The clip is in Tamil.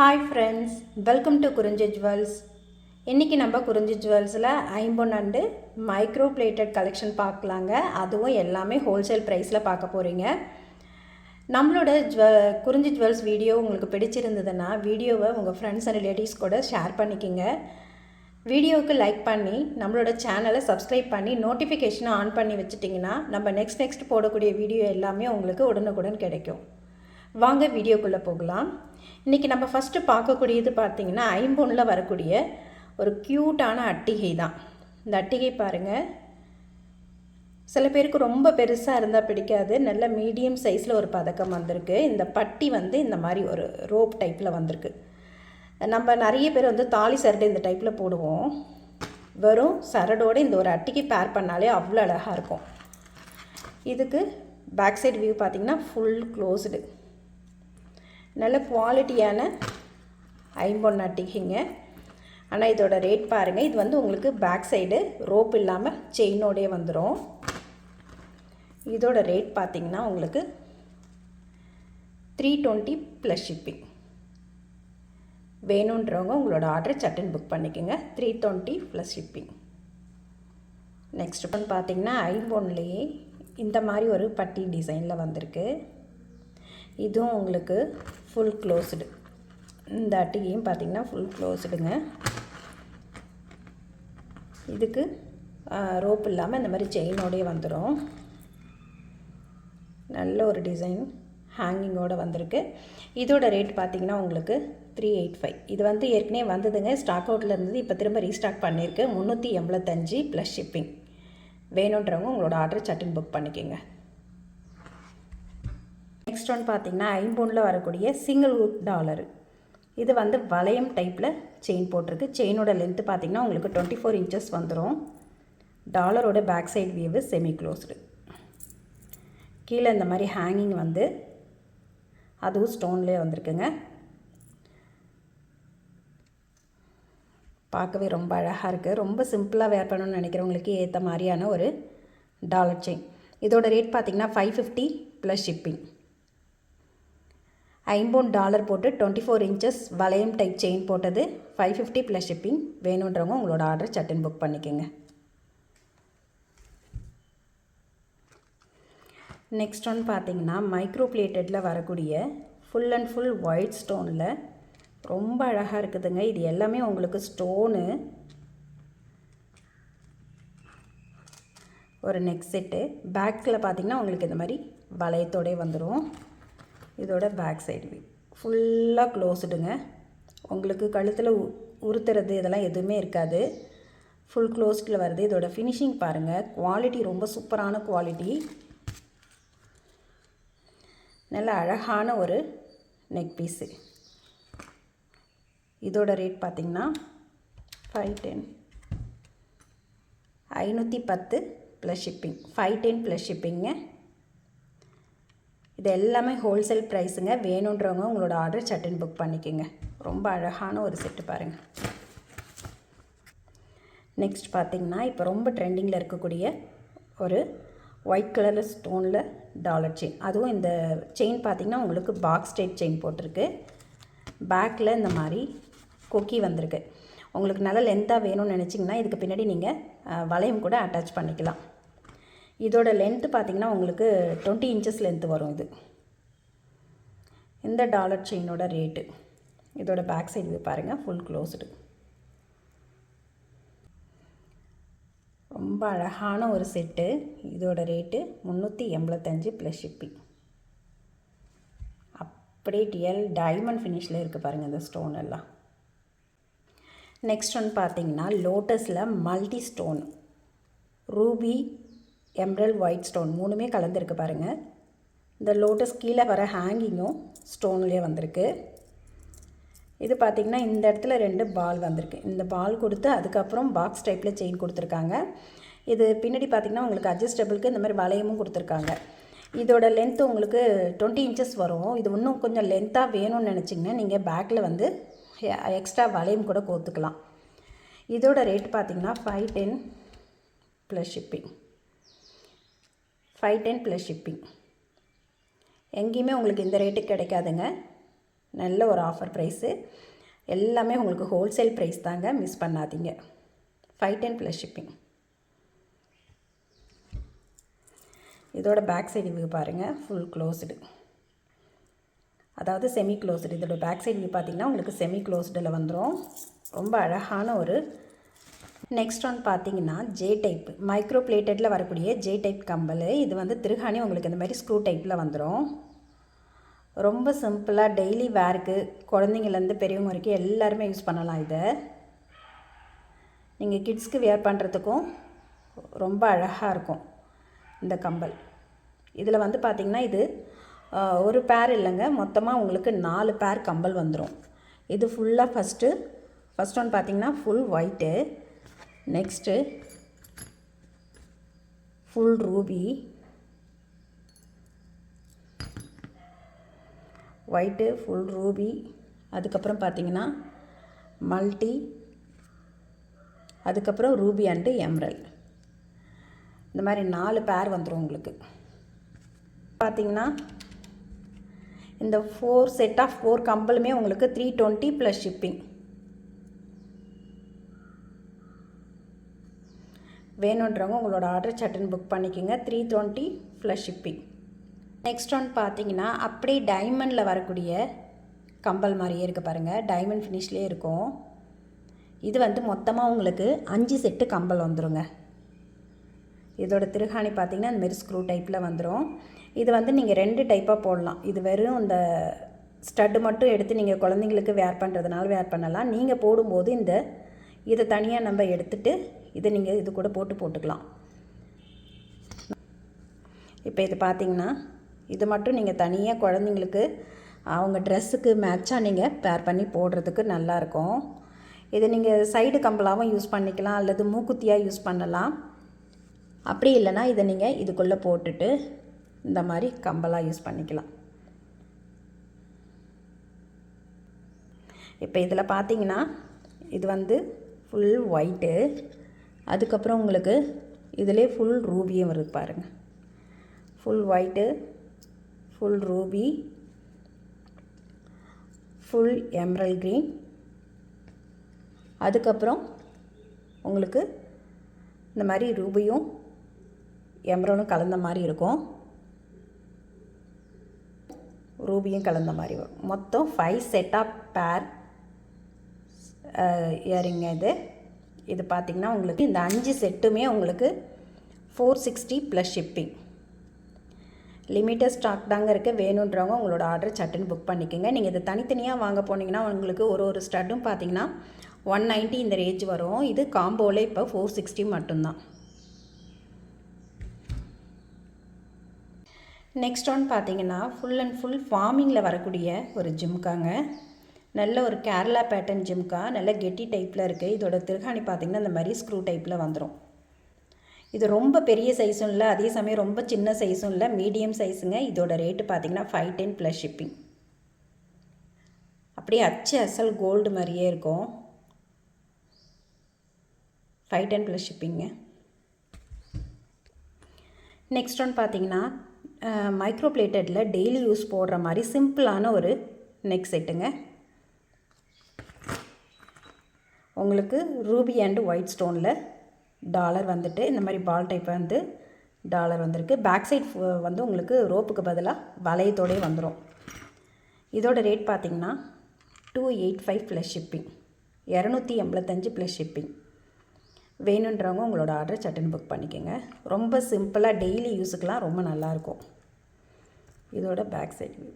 Hi friends welcome to Kurinji jewels இன்றைக்கி நம்ம குறிஞ்சி ஜுவல்ஸில் ஐம்பொன்னண்டு மைக்ரோ பிளேட்டட் கலெக்ஷன் பார்க்கலாங்க. அதுவும் எல்லாமே ஹோல்சேல் ப்ரைஸில் பார்க்க போகிறீங்க நம்மளோட ஜுவ குறிஞ்சி ஜுவல்ஸ் வீடியோ உங்களுக்கு பிடிச்சிருந்ததுன்னா வீடியோவை உங்கள் ஃப்ரெண்ட்ஸ் அண்ட் ரிலேட்டிவ்ஸ் கூட ஷேர் பண்ணிக்கிங்க. வீடியோவுக்கு லைக் பண்ணி நம்மளோட சேனலை சப்ஸ்கிரைப் பண்ணி நோட்டிஃபிகேஷனை ஆன் பண்ணி வச்சுட்டிங்கன்னா நம்ம நெக்ஸ்ட் நெக்ஸ்ட் போடக்கூடிய வீடியோ எல்லாமே உங்களுக்கு உடனுக்குடன் கிடைக்கும். வாங்க வீடியோக்குள்ளே போகலாம். இன்றைக்கி நம்ம ஃபஸ்ட்டு பார்க்கக்கூடியது பார்த்திங்கன்னா ஐம்பொனில் வரக்கூடிய ஒரு க்யூட்டான அட்டிகை தான் இந்த அட்டிகை பாருங்கள் சில பேருக்கு ரொம்ப பெருசாக இருந்தால் பிடிக்காது. நல்ல மீடியம் சைஸில் ஒரு பதக்கம் வந்திருக்கு. இந்த பட்டி வந்து இந்த மாதிரி ஒரு ரோப் டைப்பில் வந்திருக்கு. நம்ம நிறைய பேர் வந்து தாலி சரடு இந்த டைப்பில் போடுவோம். வெறும் சரடோடு இந்த ஒரு அட்டிக்கு பேர் பண்ணாலே அவ்வளோ அழகாக இருக்கும். இதுக்கு பேக் சைடு வியூ பார்த்திங்கன்னா ஃபுல் க்ளோஸ்டு நல்ல குவாலிட்டியான ஐம்பொன் அட்டிகைங்க ஆனால் இதோட ரேட் பாருங்கள் இது வந்து உங்களுக்கு பேக் சைடு ரோப் இல்லாமல் செயினோடே வந்துடும் இதோட ரேட் பார்த்திங்கன்னா உங்களுக்கு த்ரீ டுவெண்ட்டி ப்ளஸ் ஷிப்பிங் வேணுன்றவங்க உங்களோட ஆர்டர் சட்டன் புக் பண்ணிக்கோங்க. Three twenty plus shipping next one பார்த்திங்கன்னா ஐபோன்லேயே இந்த மாதிரி ஒரு பட்டி டிசைனில் வந்திருக்கு. இதுவும் உங்களுக்கு ஃபுல் க்ளோஸ்டு இந்த அட்டிகையும் பார்த்திங்கன்னா ஃபுல் க்ளோஸ்டுங்க இதுக்கு ரோப் இல்லாமல் இந்த மாதிரி செயினோடையே வந்துடும் நல்ல ஒரு டிசைன் ஹேங்கிங்கோடு வந்திருக்கு. இதோட ரேட் பார்த்திங்கன்னா உங்களுக்கு த்ரீ எயிட் ஃபைவ் இது வந்து ஏற்கனவே வந்ததுங்க. ஸ்டாக் அவுட்டில் இருந்தது இப்போ திரும்ப ரீஸ்டாக் பண்ணியிருக்கு. முந்நூற்றி எண்பத்தஞ்சு ப்ளஸ் ஷிப்பிங் வேணுன்றவங்க உங்களோட ஆர்டர் சட்டின் புக் பண்ணிக்கோங்க. நெக்ஸ்ட் ஒன் பார்த்திங்கன்னா ஐம்பொனில் வரக்கூடிய சிங்கிள் உட் டாலரு இது வந்து வளையம் டைப்பில் செயின் போட்டிருக்கு. செயினோட லென்த்து பார்த்திங்கன்னா உங்களுக்கு டுவெண்ட்டி ஃபோர் இன்ச்சஸ் வந்துடும் டாலரோட back side view semi closed கீழே இந்த மாதிரி ஹேங்கிங் வந்து அதுவும் ஸ்டோன்லேயே வந்திருக்குங்க. பார்க்கவே ரொம்ப அழகாக இருக்குது ரொம்ப சிம்பிளாக வேர் பண்ணணும்னு நினைக்கிறவங்களுக்கு ஏற்ற மாதிரியான ஒரு டாலர் செயின் இதோட ரேட் பார்த்திங்கன்னா ஃபைவ் ஃபிஃப்டி ப்ளஸ் ஷிப்பிங் ஐம்பொன் டாலர் போட்டு டுவெண்ட்டி ஃபோர் இன்ச்சஸ் வளையம் டைப் செயின் போட்டது. ஃபைவ் ஃபிஃப்டி ப்ளஸ் ஷிப்பிங் வேணுன்றவங்க உங்களோட ஆர்டர் சட்டன் புக் பண்ணிக்கோங்க. நெக்ஸ்ட் ஒன் பார்த்தீங்கன்னா மைக்ரோ பிளேட்டடில் வரக்கூடிய ஃபுல் அண்ட் ஃபுல் ஒயிட் ஸ்டோனில் ரொம்ப அழகாக இருக்குதுங்க. இது எல்லாமே உங்களுக்கு ஸ்டோனு ஒரு நெக் செட்டு பேக்கில் பார்த்திங்கன்னா உங்களுக்கு இந்த மாதிரி வளையத்தோடே வந்துடும் இதோட பேக் சைடு வியூ ஃபுல்லாக க்ளோஸ்டுங்க உங்களுக்கு கழுத்தில் உறுத்துறது இதெல்லாம் எதுவுமே இருக்காது. ஃபுல் க்ளோஸ்டில் வருது இதோட ஃபினிஷிங் பாருங்கள் குவாலிட்டி ரொம்ப சூப்பரான குவாலிட்டி நல்ல அழகான ஒரு நெக் பீஸு இதோட ரேட் பார்த்திங்கன்னா ஃபைவ் டென் ஐநூற்றி பத்து plus shipping five ten plus ஷிப்பிங்க இது எல்லாமே ஹோல்சேல் ப்ரைஸுங்க வேணுன்றவங்க உங்களோட ஆர்டர் சட்டன் புக் பண்ணிக்கோங்க. ரொம்ப அழகான ஒரு செட்டு பாருங்கள் நெக்ஸ்ட் பார்த்திங்கன்னா இப்போ ரொம்ப ட்ரெண்டிங்கில் இருக்கக்கூடிய ஒரு ஒயிட் கலரில் ஸ்டோனில் டாலர் செயின் அதுவும் இந்த செயின் பார்த்திங்கன்னா உங்களுக்கு பாக்ஸ் டைப் செயின் போட்டிருக்கு. பேக்கில் இந்த மாதிரி கொக்கி வந்திருக்கு. உங்களுக்கு நல்ல லென்த்தாக வேணும்னு நினச்சிங்கன்னா இதுக்கு பின்னாடி நீங்கள் வளையம் கூட அட்டாச் பண்ணிக்கலாம். இதோட லென்த்து பார்த்திங்கன்னா உங்களுக்கு டுவெண்ட்டி இன்ச்சஸ் லென்த்து வரும் இது. இந்த டாலர் செயினோட ரேட்டு இதோட பேக் சைடு பாருங்கள் ஃபுல் க்ளோஸ்டு ரொம்ப அழகான ஒரு செட்டு இதோட ரேட்டு முந்நூற்றி எண்பத்தஞ்சு ப்ளஸ் ஷிப்பிங் அப்படியே டிஎல் டைமண்ட் ஃபினிஷில் இருக்குது பாருங்கள் இந்த ஸ்டோன் எல்லாம். நெக்ஸ்ட் ஒன் பார்த்தீங்கன்னா லோட்டஸில் multi stone ruby emerald white stone மூணுமே கலந்துருக்கு பாருங்கள் இந்த லோட்டஸ் கீழே வர ஹேங்கிங்கும் ஸ்டோன்லேயே வந்திருக்கு. இது பார்த்திங்கன்னா இந்த இடத்துல ரெண்டு பால் வந்திருக்கு. இந்த பால் கொடுத்து அதுக்கப்புறம் பாக்ஸ் டைப்பில் செயின் கொடுத்துருக்காங்க. இது பின்னாடி பார்த்திங்கன்னா உங்களுக்கு அட்ஜஸ்டபிளுக்கு இந்த மாதிரி வளையமும் கொடுத்துருக்காங்க. இதோட லென்த்து உங்களுக்கு டுவெண்ட்டி இன்ச்சஸ் வரும். இது இன்னும் கொஞ்சம் லென்த்தாக வேணும்னு நினச்சிங்கன்னா நீங்கள் பேக்கில் வந்து எக்ஸ்ட்ரா வளையம் கூட கோத்துக்கலாம். இதோட ரேட் பார்த்திங்கன்னா five ten plus shipping five ten plus shipping எங்கேயுமே உங்களுக்கு இந்த ரேட்டுக்கு கிடைக்காதுங்க. நல்ல ஒரு ஆஃபர் ப்ரைஸு எல்லாமே உங்களுக்கு ஹோல்சேல் ப்ரைஸ் தாங்க மிஸ் பண்ணாதீங்க. ஃபைவ் டென் ப்ளஸ் ஷிப்பிங் இதோட பேக் சைடு வியூ பாருங்கள் ஃபுல் க்ளோஸ்டு அதாவது செமி க்ளோஸ்டு இதோட பேக் சைடு வியூ பார்த்தீங்கன்னா உங்களுக்கு செமி க்ளோஸ்டில் வந்துடும் ரொம்ப அழகான ஒரு நெக்ஸ்ட் ஒன் பார்த்தீங்கன்னா ஜே டைப் மைக்ரோ பிளேட்டடில் வரக்கூடிய ஜே டைப் கம்பல் இது வந்து திருகாணி உங்களுக்கு இந்த மாதிரி ஸ்க்ரூ டைப்பில் வந்துடும் ரொம்ப சிம்பிளாக டெய்லி வேருக்கு குழந்தைங்கள்லேருந்து பெரியவங்க வரைக்கும் எல்லாருமே யூஸ் பண்ணலாம் இதை. நீங்கள் கிட்ஸ்க்கு வேர் பண்ணுறதுக்கும் ரொம்ப அழகாக இருக்கும் இந்த கம்பல். இதில் வந்து பார்த்திங்கன்னா இது ஒரு பேர் இல்லைங்க. மொத்தமாக உங்களுக்கு நாலு பேர் கம்பல் வந்துடும் இது ஃபுல்லாக ஃபஸ்ட்டு ஃபஸ்ட் ஒன் பார்த்திங்கன்னா full white next full ruby white full ruby அதுக்கப்புறம் பார்த்தீங்கன்னா மல்டி அதுக்கப்புறம் ரூபி அண்டு எம்ரல் இந்த மாதிரி நாலு பேர் வந்துடும் உங்களுக்கு. பார்த்தீங்கன்னா இந்த ஃபோர் செட் ஆஃப் ஃபோர் கம்பலுமே உங்களுக்கு த்ரீ டுவெண்ட்டி ப்ளஸ் ஷிப்பிங் வேணுன்றவங்க உங்களோட ஆர்டர் சட்டன் புக் பண்ணிக்கோங்க. Three twenty plus shipping next one பார்த்தீங்கன்னா அப்படியே டைமண்டில் வரக்கூடிய கம்பல் மாதிரியே இருக்குது பாருங்கள் டைமண்ட் ஃபினிஷ்லேயே இருக்கும். இது வந்து மொத்தமாக உங்களுக்கு அஞ்சு செட்டு கம்பல் வந்துடுங்க இதோட திருகாணி பார்த்திங்கன்னா இந்தமாரி ஸ்க்ரூ டைப்பில் வந்துடும் இது வந்து நீங்கள் ரெண்டு டைப்பாக போடலாம். இது வெறும் இந்த ஸ்டட்டு மட்டும் எடுத்து நீங்கள் குழந்தைங்களுக்கு வேர் பண்ணுறதுனால வேர் பண்ணலாம். நீங்கள் போடும்போது இந்த இதை தனியாக நம்ம எடுத்துகிட்டு இதை நீங்கள் இது கூட போட்டு போட்டுக்கலாம். இப்போ இது பார்த்திங்கன்னா இது மட்டும் நீங்கள் தனியாக குழந்தைங்களுக்கு அவங்க ட்ரெஸ்ஸுக்கு மேட்சாக நீங்கள் பேர் பண்ணி போடுறதுக்கு நல்லாயிருக்கும் இதை நீங்கள் சைடு கம்பலாகவும் யூஸ் பண்ணிக்கலாம் அல்லது மூக்குத்தியாக யூஸ் பண்ணலாம். அப்படி இல்லைன்னா இதை நீங்கள் இதுக்குள்ளே போட்டுட்டு இந்த மாதிரி கம்பலாக யூஸ் பண்ணிக்கலாம். இப்போ இதில் பார்த்தீங்கன்னா இது வந்து ஃபுல் ஒயிட்டு அதுக்கப்புறம் உங்களுக்கு இதிலே ஃபுல் ரூபியும் வருது பாருங்கள் full white full ruby full emerald green அதுக்கப்புறம் உங்களுக்கு இந்த மாதிரி ரூபியும் எம்ரலும் கலந்த மாதிரி இருக்கும். ரூபியும் கலந்த மாதிரி வரும். மொத்தம் ஃபைவ் செட் ஆஃப் பேர் இயரிங்க இது. இது பார்த்திங்கன்னா உங்களுக்கு இந்த அஞ்சு செட்டுமே உங்களுக்கு four sixty plus shipping limited stock தாங்க இருக்குது வேணுன்றவங்க உங்களோட ஆர்டர் சட்டுன்னு புக் பண்ணிக்கோங்க. நீங்கள் இதை தனித்தனியாக வாங்க போனீங்கன்னா உங்களுக்கு ஒரு ஒரு ஸ்டட்டும் பார்த்தீங்கன்னா ஒன் நைன்ட்டி இந்த ரேஞ்ச் வரும். இது காம்போவில் இப்போ ஃபோர் சிக்ஸ்டி மட்டும்தான். நெக்ஸ்ட் ஒன் பார்த்தீங்கன்னா ஃபுல் அண்ட் ஃபுல் ஃபார்மிங்கில் வரக்கூடிய ஒரு ஜிம்காங்க நல்ல ஒரு கேரளா பேட்டர்ன் ஜிம்கா நல்ல கெட்டி டைப்பில் இருக்குது இதோட திருகாணி பார்த்திங்கன்னா இந்த மாதிரி ஸ்க்ரூ டைப்பில் வந்துடும் இது ரொம்ப பெரிய சைஸும் இல்லை அதே சமயம் ரொம்ப சின்ன சைஸும் இல்லை மீடியம் சைஸுங்க இதோட ரேட்டு பார்த்திங்கன்னா ஃபைவ் டென் ப்ளஸ் ஷிப்பிங் அப்படியே அச்சு அசல் கோல்டு மாதிரியே இருக்கும். Five ten plus shipping next one பார்த்தீங்கன்னா மைக்ரோ பிளேட்டடில் டெய்லி யூஸ் போடுற மாதிரி சிம்பிளான ஒரு நெக் செட்டுங்க உங்களுக்கு ரூபி அண்டு ஒயிட் ஸ்டோனில் டாலர் வந்துட்டு இந்த மாதிரி பால் டைப் வந்து டாலர் வந்திருக்கு. பேக் சைட் வந்து உங்களுக்கு ரோப்புக்கு பதிலாக வளையத்தோடே வந்துடும் இதோட ரேட் பார்த்திங்கன்னா two eight five plus shipping இரநூத்தி எண்பத்தஞ்சு ப்ளஸ் ஷிப்பிங் வேணுன்றவங்க உங்களோட ஆர்டர் சட்டன் புக் பண்ணிக்கோங்க. ரொம்ப சிம்பிளாக டெய்லி யூஸுக்கெலாம் ரொம்ப நல்லாயிருக்கும் இதோட பேக் சைட் வியூ